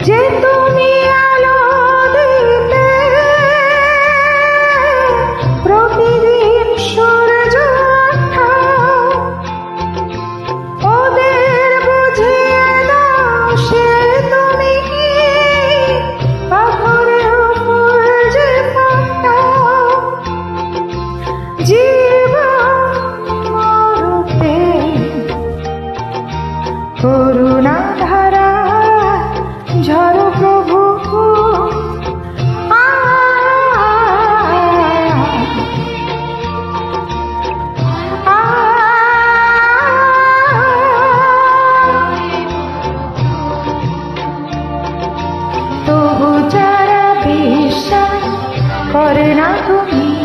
যে তুমি আলো দিতে প্রতিদিন সূর্য ওদের বুঝিয়ে দাও সে তুমি কি? পাথরের উপর যে জীবন মরতে করুণা করে না তুমি